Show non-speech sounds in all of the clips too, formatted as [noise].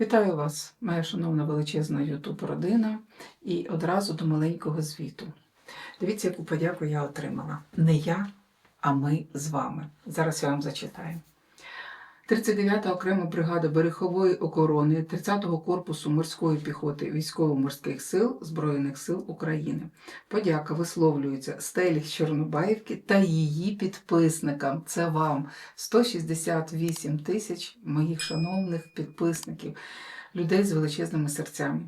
Вітаю вас, моя шановна величезна Ютуб родина, і одразу до маленького звіту. Дивіться, яку подяку я отримала. Не я, а ми з вами. Зараз я вам зачитаю. 39-та окрема бригада берегової охорони 30-го корпусу морської піхоти військово-морських сил Збройних сил України. Подяка висловлюється Стелі Чорнобаївки та її підписникам. Це вам 168 тисяч моїх шановних підписників, людей з величезними серцями.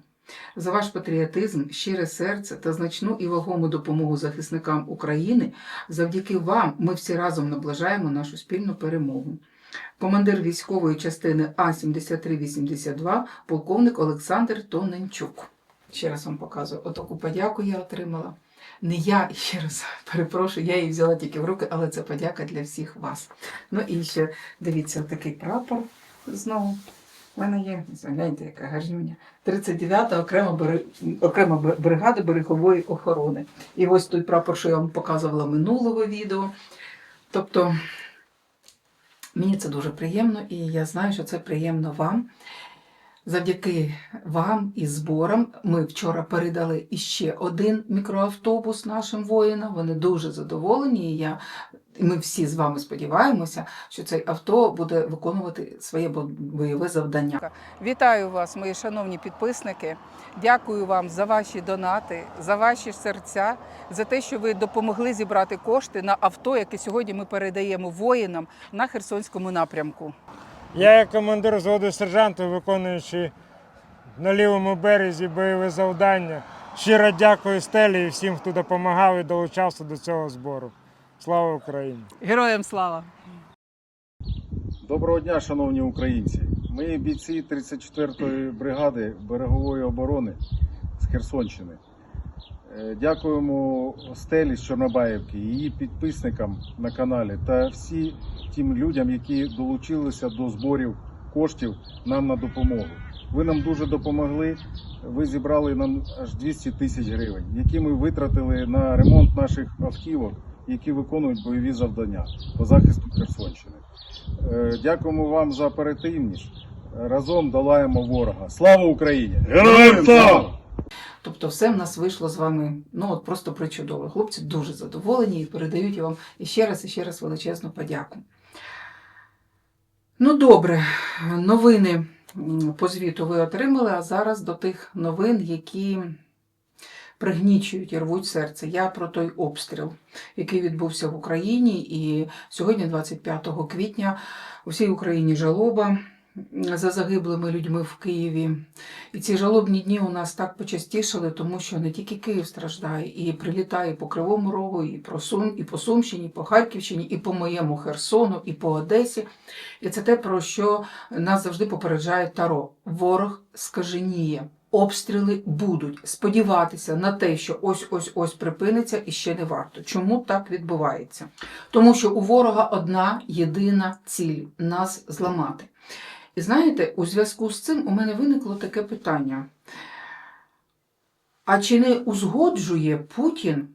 За ваш патріотизм, щире серце та значну і вагому допомогу захисникам України. Завдяки вам ми всі разом наближаємо нашу спільну перемогу. Командир військової частини А-7382, полковник Олександр Тоненчук. Ще раз вам показую. Отаку подяку я отримала. Не я, ще раз перепрошую, я її взяла тільки в руки, але це подяка для всіх вас. Ну і ще дивіться, такий прапор знову. У мене є, гляньте, яка гарнюня. 39-та окрема, бери- окрема бригада берегової охорони. І ось той прапор, що я вам показувала минулого відео. Тобто мені це дуже приємно, і я знаю, що це приємно вам. Завдяки вам і зборам ми вчора передали іще один мікроавтобус нашим воїнам. Вони дуже задоволені. І я, ми всі з вами сподіваємося, що цей авто буде виконувати своє бойове завдання. Вітаю вас, мої шановні підписники. Дякую вам за ваші донати, за ваші серця, за те, що ви допомогли зібрати кошти на авто, яке сьогодні ми передаємо воїнам на Херсонському напрямку. Я, як командир взводу сержанту, виконуючи на лівому березі бойове завдання, щиро дякую Стелі і всім, хто допомагав і долучався до цього збору. Слава Україні! Героям слава! Доброго дня, шановні українці. Ми бійці 34-ї бригади берегової оборони з Херсонщини. Е, Дякуємо Стелі з Чорнобаївки, її підписникам на каналі та всі тим людям, які долучилися до зборів коштів нам на допомогу. Ви нам дуже допомогли. Ви зібрали нам аж 200 тисяч гривень, які ми витратили на ремонт наших автівок, які виконують бойові завдання по захисту Херсонщини. Е, Дякуємо вам за оперативність. Разом долаємо ворога. Слава Україні! Героям слава! Тобто, все в нас вийшло з вами ну от просто причудово. Хлопці дуже задоволені і передають вам іще раз і ще раз величезну подяку. Ну, добре, новини по звіту ви отримали, а зараз до тих новин, які пригнічують і рвуть серце. Я про той обстріл, який відбувся в Україні, і сьогодні, 25 квітня, у всій Україні жалоба за загиблими людьми в Києві. І ці жалобні дні у нас так почастішали, тому що не тільки Київ страждає, і прилітає по Кривому Рогу, і по, Сум, і по Сумщині, і по Харківщині, і по моєму Херсону, і по Одесі. І це те, про що нас завжди попереджає Таро. Ворог скаженіє. Обстріли будуть сподіватися на те, що ось ось ось припиниться, і ще не варто. Чому так відбувається? Тому що у ворога одна єдина ціль нас зламати. Знаєте, у зв'язку з цим у мене виникло таке питання. А чи не узгоджує Путін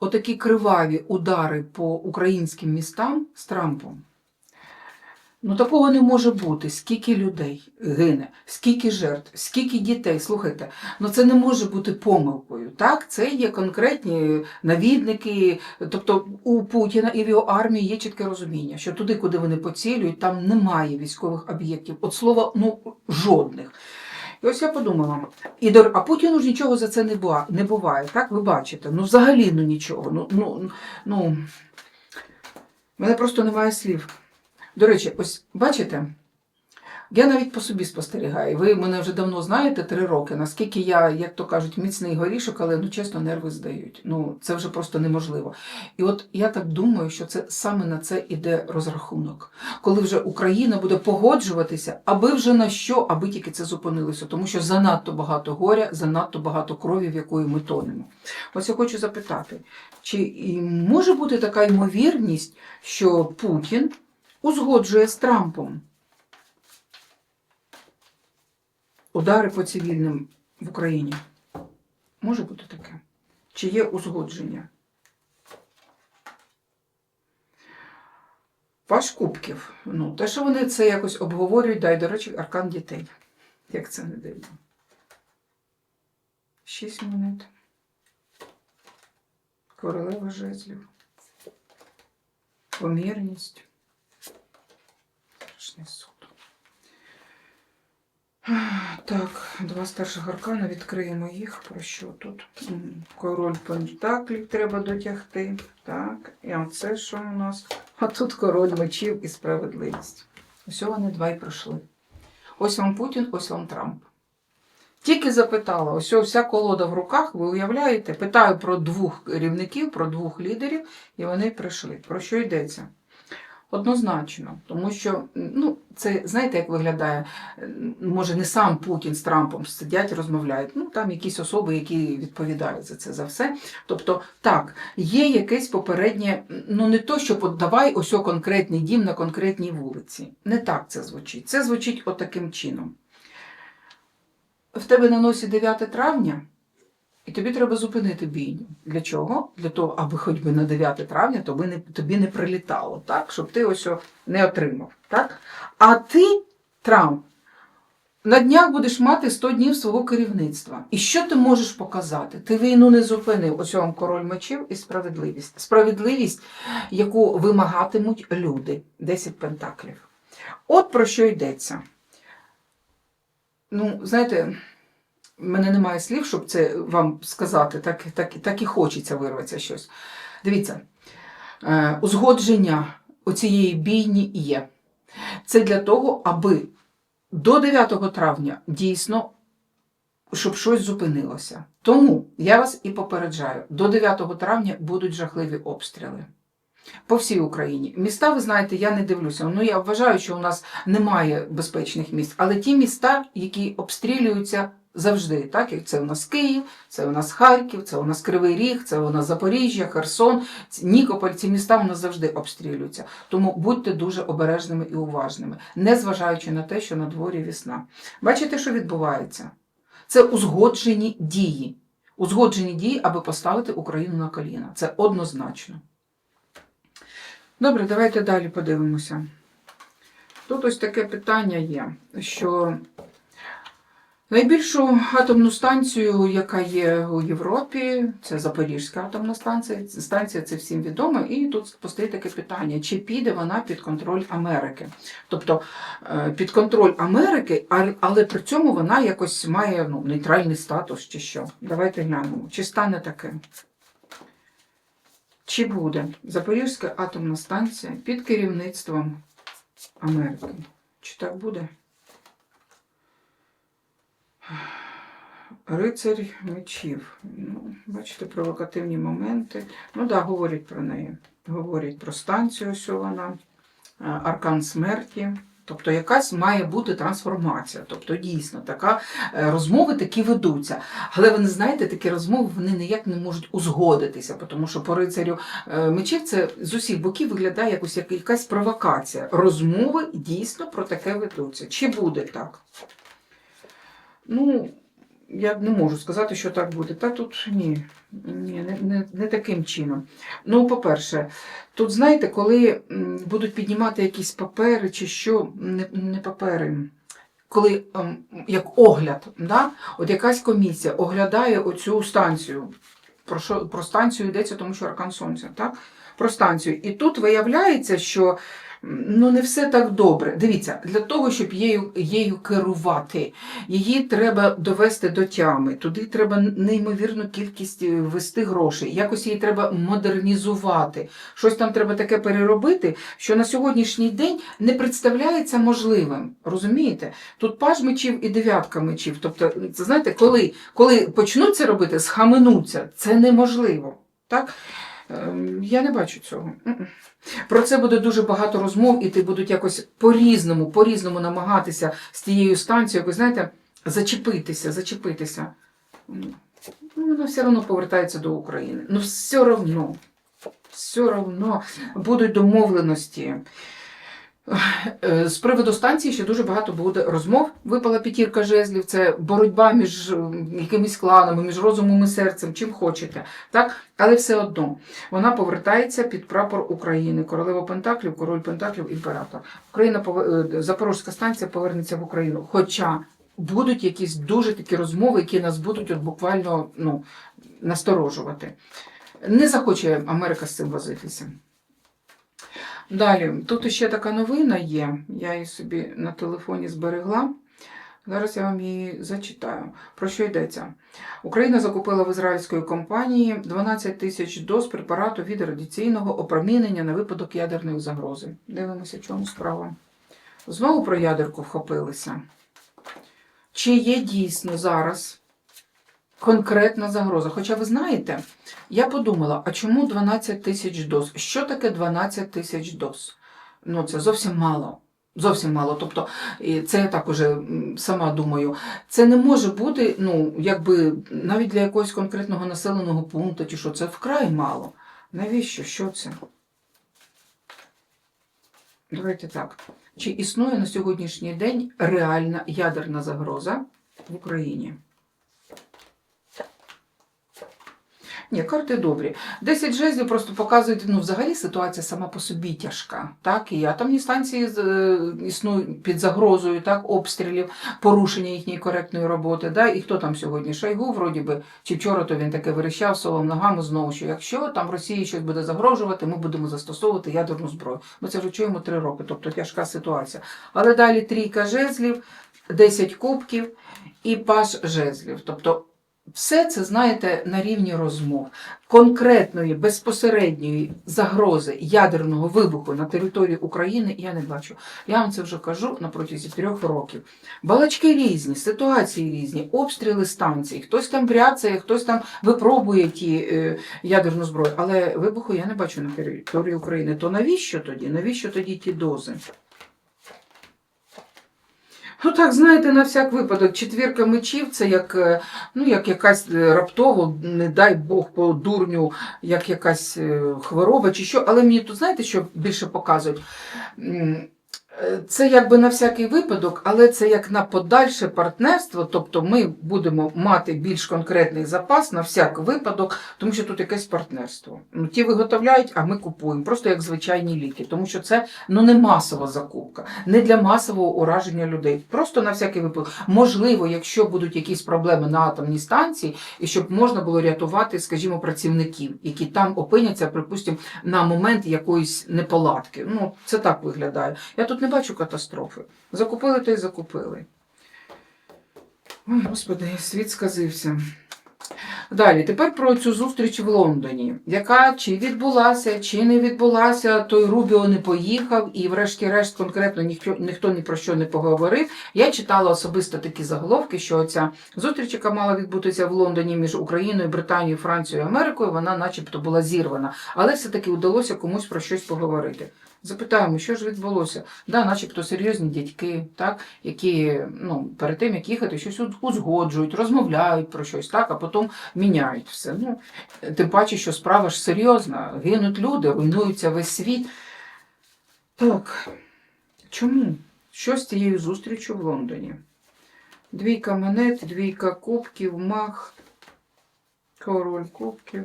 отакі криваві удари по українським містам з Трампом? Ну, такого не може бути. Скільки людей гине, скільки жертв, скільки дітей. Слухайте, ну це не може бути помилкою. Так, це є конкретні навідники. Тобто у Путіна і в його армії є чітке розуміння, що туди, куди вони поцілюють, там немає військових об'єктів. От слова, ну жодних. І ось я подумала, і до... а Путіну ж нічого за це не буває, не буває. Так, ви бачите? Ну, взагалі ну нічого. Ну, ну, ну, мене просто немає слів. До речі, ось бачите, я навіть по собі спостерігаю. Ви мене вже давно знаєте три роки, наскільки я, як то кажуть, міцний горішок, але ну чесно, нерви здають. Ну це вже просто неможливо. І от я так думаю, що це саме на це іде розрахунок, коли вже Україна буде погоджуватися, аби вже на що, аби тільки це зупинилося, тому що занадто багато горя, занадто багато крові, в якої ми тонемо. Ось я хочу запитати, чи може бути така ймовірність, що Путін узгоджує з Трампом удари по цивільним в Україні. Може бути таке? Чи є узгодження? Паш Кубків. Ну, те, що вони це якось обговорюють, дай, до речі, аркан дітей. Як це не дивно? Шість монет. Королева жезлів. Помірність. Страшний суд. Так, два старших аркана, відкриємо їх. Про що тут? Король пентаклів треба дотягти. Так, і оце що у нас? А тут король мечів і справедливість. Ось вони два й пройшли. Ось вам Путін, ось вам Трамп. Тільки запитала, ось вся колода в руках, ви уявляєте? Питаю про двох керівників, про двох лідерів, і вони прийшли. Про що йдеться? Однозначно, тому що ну, це знаєте, як виглядає? Може, не сам Путін з Трампом сидять, розмовляють. Ну там якісь особи, які відповідають за це за все. Тобто, так, є якесь попереднє, ну не то, що от давай ось конкретний дім на конкретній вулиці. Не так це звучить. Це звучить отаким чином. В тебе на носі 9 травня, і тобі треба зупинити бійню. Для чого? Для того, аби хоч би на 9 травня тобі не, тобі не прилітало, так? щоб ти ось не отримав. Так? А ти, Трамп, на днях будеш мати 100 днів свого керівництва. І що ти можеш показати? Ти війну не зупинив. Ось вам король мечів і справедливість. Справедливість, яку вимагатимуть люди. 10 пентаклів. От про що йдеться. Ну, знаєте, мене немає слів, щоб це вам сказати, так, так, так і хочеться вирватися щось. Дивіться, е, узгодження оцієї бійні є. Це для того, аби до 9 травня дійсно, щоб щось зупинилося. Тому я вас і попереджаю: до 9 травня будуть жахливі обстріли. По всій Україні. Міста, ви знаєте, я не дивлюся. Ну, я вважаю, що у нас немає безпечних місць, але ті міста, які обстрілюються завжди, так як це у нас Київ, це у нас Харків, це у нас Кривий Ріг, це у нас Запоріжжя, Херсон, Нікополь, ці міста у нас завжди обстрілюються. Тому будьте дуже обережними і уважними, незважаючи на те, що на дворі весна. Бачите, що відбувається? Це узгоджені дії. Узгоджені дії, аби поставити Україну на коліна. Це однозначно. Добре, давайте далі подивимося. Тут ось таке питання є, що найбільшу атомну станцію, яка є у Європі, це Запорізька атомна станція. Станція це всім відомо. І тут постає таке питання: чи піде вона під контроль Америки? Тобто е, під контроль Америки, але при цьому вона якось має ну, нейтральний статус чи що. Давайте глянемо, чи стане таке. Чи буде Запорізька атомна станція під керівництвом Америки? Чи так буде? Рицарь мечів. Ну, бачите, провокативні моменти. Ну да, говорять про неї. Говорять про станцію, ось вона, е, аркан смерті. Тобто якась має бути трансформація. Тобто дійсно така е, розмови такі ведуться. Але ви не знаєте, такі розмови вони ніяк не можуть узгодитися, тому що по рицарю е, мечів це з усіх боків виглядає якось як якась провокація. Розмови дійсно про таке ведуться. Чи буде так? Ну, я не можу сказати, що так буде. Та тут ні, ні не, не, не таким чином. Ну, по-перше, тут, знаєте, коли будуть піднімати якісь папери чи що, не, не папери. Коли ем, як огляд, да? от якась комісія оглядає оцю станцію. Про, що, про станцію йдеться, тому що аркан сонця, так? Про станцію. І тут виявляється, що ну, не все так добре. Дивіться, для того, щоб її, її керувати, її треба довести до тями. Туди треба неймовірну кількість е, ввести грошей. Якось її треба модернізувати. Щось там треба таке переробити, що на сьогоднішній день не представляється можливим. Розумієте? Тут паж мечів і дев'ятка мечів. Тобто, це знаєте, коли, коли почнуть робити, схаменуться, це неможливо. Так? Ем, Я не бачу цього. Про це буде дуже багато розмов, і ти будуть якось по-різному, по-різному намагатися з тією станцією, ви знаєте, зачепитися, зачепитися. Ну, Воно все одно повертається до України. Ну, все одно, все одно будуть домовленості. Е, З приводу станції ще дуже багато буде розмов. Випала п'ятірка жезлів, це боротьба між е, якимись кланами, між розумом і серцем, чим хочете. Так? Але все одно вона повертається під прапор України. Королева Пентаклів, король Пентаклів, імператор. Україна е, Запорізька станція повернеться в Україну. Хоча будуть якісь дуже такі розмови, які нас будуть от буквально ну, насторожувати. Не захоче Америка з цим возитися. Далі, тут ще така новина є. Я її собі на телефоні зберегла. Зараз я вам її зачитаю. Про що йдеться? Україна закупила в ізраїльської компанії 12 тисяч доз препарату від радіаційного опромінення на випадок ядерної загрози. Дивимося, в чому справа. Знову про ядерку вхопилися. Чи є дійсно зараз конкретна загроза? Хоча ви знаєте, я подумала, а чому 12 тисяч доз? Що таке 12 тисяч доз? Ну, це зовсім мало. Зовсім мало. Тобто, це я так уже сама думаю. Це не може бути, ну, якби навіть для якогось конкретного населеного пункту, чи що це вкрай мало. Навіщо? Що це? Давайте так. Чи існує на сьогоднішній день реальна ядерна загроза в Україні? Ні, карти добрі. 10 жезлів просто показують, ну, взагалі ситуація сама по собі тяжка. Так? І атомні станції е, існують під загрозою так, обстрілів, порушення їхньої коректної роботи. Да? І хто там сьогодні? Шойгу, вроді би, чи вчора то він таке верещав совом ногами знову, що якщо там Росії щось буде загрожувати, ми будемо застосовувати ядерну зброю. Ми це вже чуємо три роки, тобто тяжка ситуація. Але далі трійка жезлів, 10 кубків і паш жезлів. Тобто все це, знаєте, на рівні розмов. Конкретної безпосередньої загрози ядерного вибуху на території України я не бачу. Я вам це вже кажу на протязі трьох років. Балачки різні, ситуації різні, обстріли станцій, хтось там бряцає, хтось там випробує ті е, ядерну зброю. Але вибуху я не бачу на території України. То навіщо тоді? Навіщо тоді ті дози? Ну так, знаєте, на всяк випадок, четвірка мечів це як, е, ну, як якась е, раптово, не дай Бог по дурню, як якась е, хвороба чи що. Але мені тут, знаєте, що більше показують? Е, Це якби на всякий випадок, але це як на подальше партнерство, тобто ми будемо мати більш конкретний запас на всяк випадок, тому що тут якесь партнерство. Ну, ті виготовляють, а ми купуємо, просто як звичайні ліки, тому що це ну, не масова закупка, не для масового ураження людей. Просто на всякий випадок. Можливо, якщо будуть якісь проблеми на атомній станції, і щоб можна було рятувати, скажімо, працівників, які там опиняться, припустимо, на момент якоїсь неполадки. Ну, це так виглядає. Я тут не бачу катастрофи. Закупили то й закупили. Ой, Господи, світ сказився. Далі, тепер про цю зустріч в Лондоні, яка чи відбулася, чи не відбулася, той Рубіо не поїхав, і, врешті-решт, конкретно ніхто, ніхто ні про що не поговорив. Я читала особисто такі заголовки, що ця зустріч, яка мала відбутися в Лондоні між Україною, Британією, Францією і Америкою, вона начебто була зірвана. Але все-таки вдалося комусь про щось поговорити. Запитаємо, що ж відбулося? Да, начебто серйозні дядьки, так, які ну, перед тим, як їхати, щось узгоджують, розмовляють про щось, так, а потім міняють все. Ну, тим паче, що справа ж серйозна. Гинуть люди, руйнується весь світ. Так, чому? Що з цією зустрічю в Лондоні? Двійка монет, двійка кубків, мах, король кубків.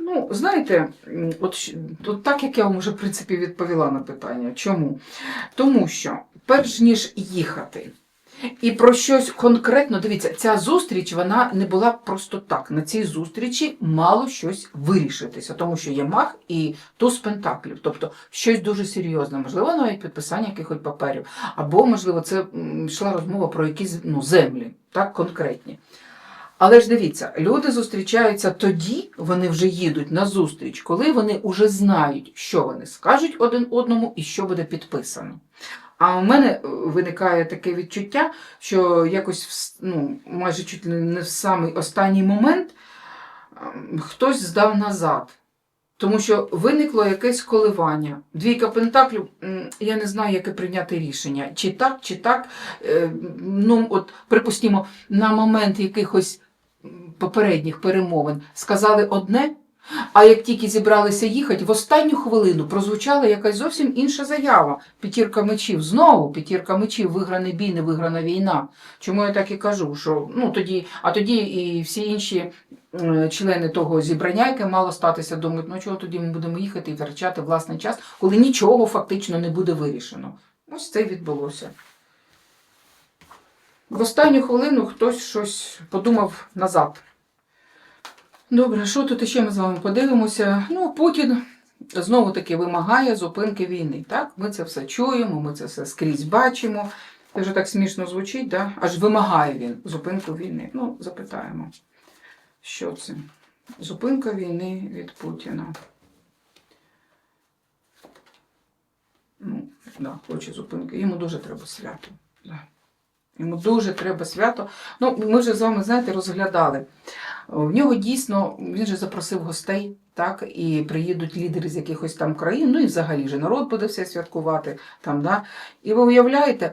Ну, знаєте, от, от так як я вам вже в принципі відповіла на питання. Чому? Тому що, перш ніж їхати, і про щось конкретно, дивіться, ця зустріч вона не була просто так. На цій зустрічі мало щось вирішитися, тому що є мах і туз пентаклів, тобто щось дуже серйозне, можливо, навіть підписання якихось паперів, або, можливо, це йшла розмова про якісь ну, землі, так, конкретні. Але ж дивіться, люди зустрічаються тоді, вони вже їдуть на зустріч, коли вони вже знають, що вони скажуть один одному і що буде підписано. А у мене е, виникає таке відчуття, що якось ну, майже чуть не в самий останній момент ем, хтось здав назад. Тому що виникло якесь коливання. Двійка пентаклів, я не знаю, яке прийняти рішення. Чи так, чи так. Е, Ну, от, припустімо, на момент якихось попередніх перемовин сказали одне, а як тільки зібралися їхати, в останню хвилину прозвучала якась зовсім інша заява. П'ятірка мечів. Знову п'ятірка мечів, виграний бій, не виграна війна. Чому я так і кажу? Що, ну, тоді, а тоді і всі інші е, члени того зібрання, яке мало статися, думають, ну чого тоді ми будемо їхати і втрачати власний час, коли нічого фактично не буде вирішено. Ось це відбулося. В останню хвилину хтось щось подумав назад. Добре, що тут ще ми з вами подивимося? Ну, Путін знову таки вимагає зупинки війни. Так? Ми це все чуємо, ми це все скрізь бачимо. Це вже так смішно звучить, да? аж вимагає він зупинку війни. Ну, запитаємо, що це? Зупинка війни від Путіна. Ну, да, хоче зупинки. Йому дуже треба свято. Да. Йому дуже треба свято. Ну, ми вже з вами, знаєте, розглядали. В нього дійсно він же запросив гостей, так, і приїдуть лідери з якихось там країн, ну і взагалі же народ буде все святкувати. Там, да. І ви уявляєте,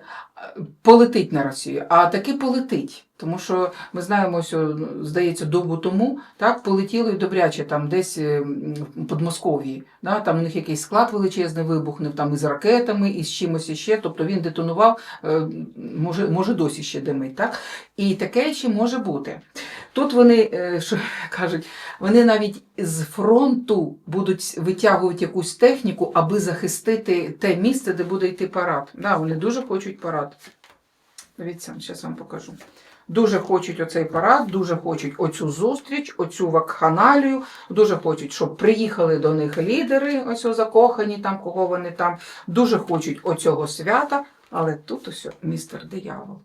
полетить на Росію, а таки полетить. Тому що ми знаємо, що здається, добу тому так полетіло і добряче там десь е, в Подмосков'ї. Да, там у них якийсь склад величезний вибухнув там із ракетами, і з чимось іще. Тобто він детонував, е, може, може досі ще димить. Так? І таке ще може бути. Тут вони е, що [laughs] кажуть, вони навіть з фронту будуть витягувати якусь техніку, аби захистити те місце, де буде йти парад. Да, вони дуже хочуть парад. Дивіться, зараз вам покажу. Дуже хочуть оцей парад, дуже хочуть оцю зустріч, оцю вакханалію, дуже хочуть, щоб приїхали до них лідери, ось закохані, там, кого вони там, дуже хочуть оцього свята, але тут ось містер диявол.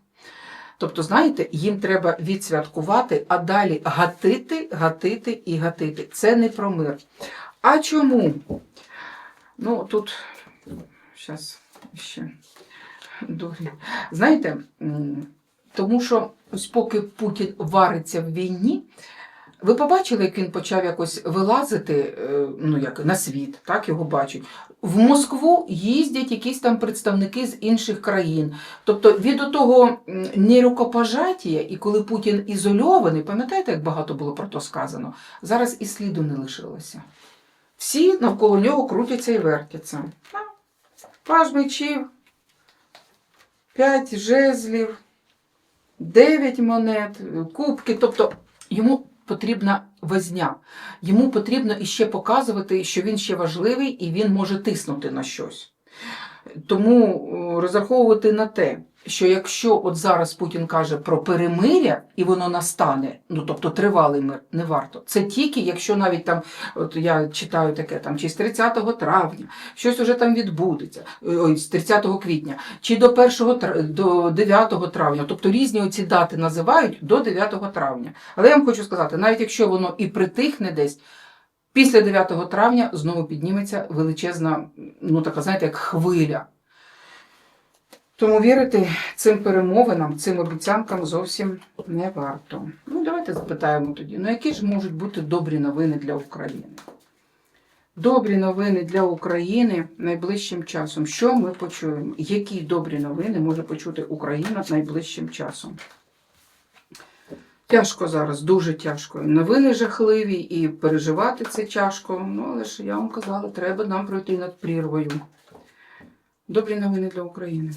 Тобто, знаєте, їм треба відсвяткувати, а далі гатити, гатити і гатити. Це не про мир. А чому? Ну, тут зараз ще дурі. Знаєте, тому що поки Путін вариться в війні, ви побачили, як він почав якось вилазити е, ну, як, на світ, так його бачать. В Москву їздять якісь там представники з інших країн. Тобто від того нерукопожаття, і коли Путін ізольований, пам'ятаєте, як багато було про то сказано, зараз і сліду не лишилося. Всі навколо нього крутяться і вертяться. А, Паж мечів, п'ять жезлів, дев'ять монет, кубки. Тобто йому потрібна возня. Йому потрібно іще показувати, що він ще важливий і він може тиснути на щось. Тому е, розраховувати на те, що якщо от зараз Путін каже про перемиря і воно настане, ну тобто тривалий мир, не варто. Це тільки якщо навіть там, от я читаю таке там, чи з 30 травня щось уже там відбудеться, ой, з 30 квітня, чи до 1 до 9 травня, тобто різні оці дати називають до 9 травня. Але я вам хочу сказати, навіть якщо воно і притихне десь. Після 9 травня знову підніметься величезна, ну така, знаєте, як хвиля. Тому вірити цим перемовинам, цим обіцянкам зовсім не варто. Ну, давайте запитаємо тоді, ну які ж можуть бути добрі новини для України? Добрі новини для України найближчим часом. Що ми почуємо? Які добрі новини може почути Україна найближчим часом? Тяжко зараз, дуже тяжко. Новини жахливі і переживати це тяжко. Ну, але ж я вам казала, треба нам пройти над прірвою. Добрі новини для України.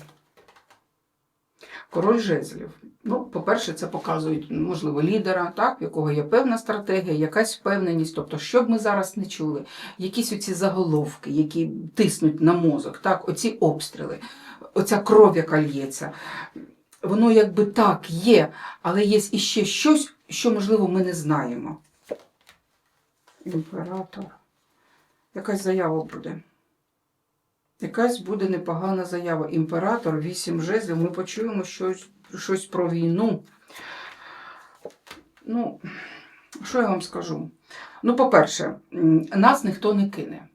Король жезлів. Ну, по-перше, це показують, можливо, лідера, так, в якого є певна стратегія, якась впевненість. Тобто, що б ми зараз не чули, якісь оці заголовки, які тиснуть на мозок, так, оці обстріли, оця кров, яка лється. Воно якби так є, але є іще щось, що, можливо, ми не знаємо. Імператор. Якась заява буде. Якась буде непогана заява. Імператор, вісім жезлів. Ми почуємо щось, щось про війну. Ну, що я вам скажу? Ну, по-перше, нас ніхто не кине.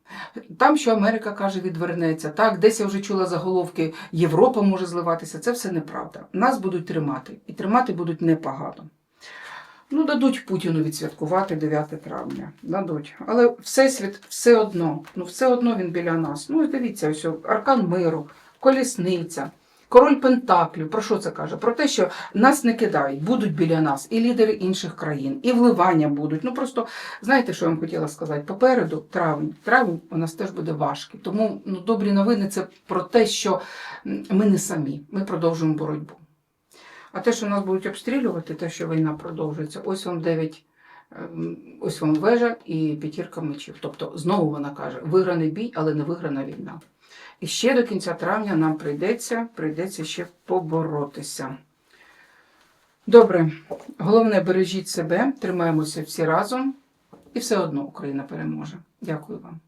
Там, що Америка каже, відвернеться. Так, десь я вже чула заголовки, Європа може зливатися. Це все неправда. Нас будуть тримати. І тримати будуть непогано. Ну, дадуть Путіну відсвяткувати 9 травня. Дадуть. Але Всесвіт все одно. Ну, все одно він біля нас. Ну, і дивіться, ось аркан миру, колісниця. Король Пентаклів, про що це каже? Про те, що нас не кидають, будуть біля нас і лідери інших країн, і вливання будуть. Ну просто знаєте, що я вам хотіла сказати? Попереду травень. Травень у нас теж буде важкий. Тому ну, добрі новини це про те, що ми не самі, ми продовжуємо боротьбу. А те, що нас будуть обстрілювати, те, що війна продовжується, ось вам 9 Ем, Ось вам вежа і п'ятірка мечів. Тобто, знову вона каже: виграний бій, але не виграна війна. І ще до кінця травня нам прийдеться, прийдеться ще поборотися. Добре, головне бережіть себе, тримаємося всі разом, і все одно Україна переможе. Дякую вам.